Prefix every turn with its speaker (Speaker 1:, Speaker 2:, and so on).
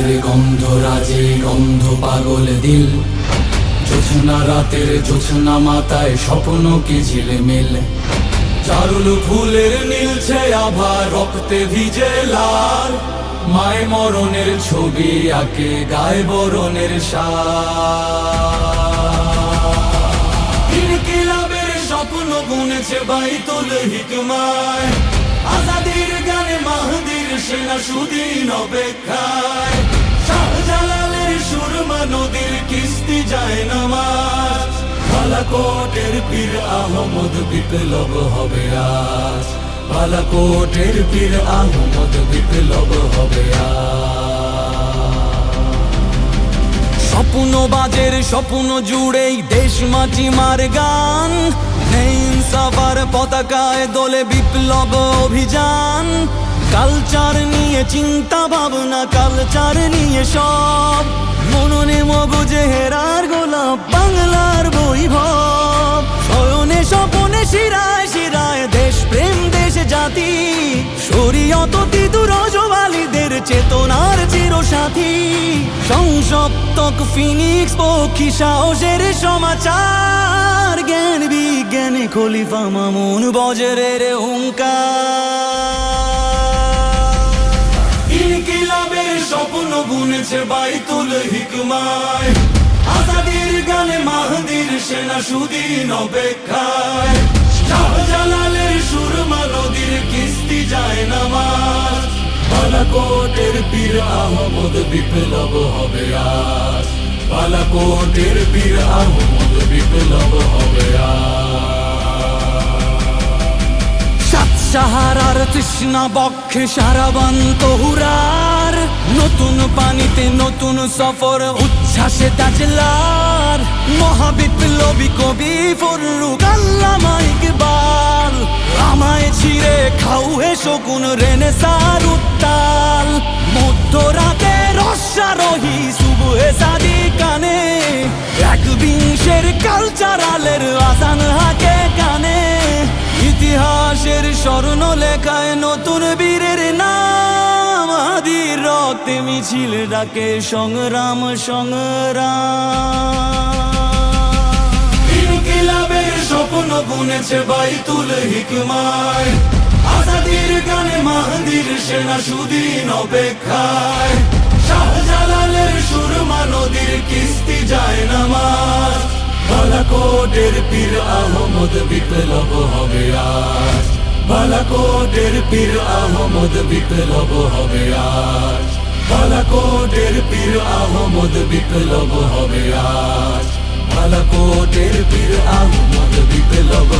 Speaker 1: আজাদির গন্ধ, রাজে গন্ধ, পাগল দিল। জোছনা রাতের জোছনা মাথায় স্বপ্ন কি ঝিলমিল? চারুল ফুলের নীলছে আভা, রক্তে ভিজে লাল। মায় মরণের ছবি আঁকে, গায়ে বরণের ইনকিলাবের স্বপ্ন বুনেছে বাইতুল হিকমায়। আজাদির গানে মাহদির সেনা সুদিন অপেক্ষায়। সুরমা নদীর কিস্তি যায় নামাজ। বালাকোটের পীর আহমদ বিপ্লব হবে আজ। বালাকোটের পীর আহমদ বিপ্লব হবে স্বপ্ন বাজের স্বপ্ন জুড়েই দেশ মাটি মার গান। নেই পতাকায় দোলে বিপ্লব অভিযান। কালচার নিয়ে চিন্তা ভাবনা, কালচার নিয়ে সব। মননে মগজে হেরার গোলাপ, বাংলার বৈভব। শয়নে স্বপনে শিরায় শিরায় দেশ প্রেম, দেশ জাতি। শরীয়ত তিদুর জবালিদের চেতনার চিরসাথী। সংসপ্তক ফিনিক্স, পক্ষী সাহসের সমাচার। জ্ঞান বিজ্ঞানে খলিফা মামুন বজরের হুঙ্কার। বুনেছে বাইতুল হিকমায়। আজাদির গানে মাহদির সেনা সুদিন অপেক্ষায়। শাহজালালের কিস্তি যায় নামাজ। বালাকোটের পীর আহমদ বিপ্লব হবে আজ। বালাকোটের পীর আহমদ বিপ্লব হবে সাত সাহারার তৃষ্ণা বক্ষে সারাবান্ত নতুন পানিতে নতুন সফর, উচ্ছ্বাসে তাজলার মহাবিপ্লবী কবি ফরুক আল্লামা ইকবাল। আমায় ছিঁড়ে খাউহে শকুন রেনে সার উত্তাল। মধ্যরাতে রসারোহী শুভে সাদি কানে এক বিংশের কালচারালের মিছিল ডাকে সংগ্রাম সংগ্রাম। স্বপ্ন বুনেছে বাইতুল হিকমায়। আজাদির গানে মাহদির সেনা সুদিন অপেক্ষায়। শাহজালালের সুরমা নদীর কিস্তি যায় নামাজ। বালাকোটের পীর আহমদ বিপ্লব হবে আজ। বালাকোটের পীর আহমদ বিপ্লব হবে আজ। বালাকোটের পীর আহমদ বিপ্লব হবে আজ। বালাকোটের পীর আহমদ বিপ্লব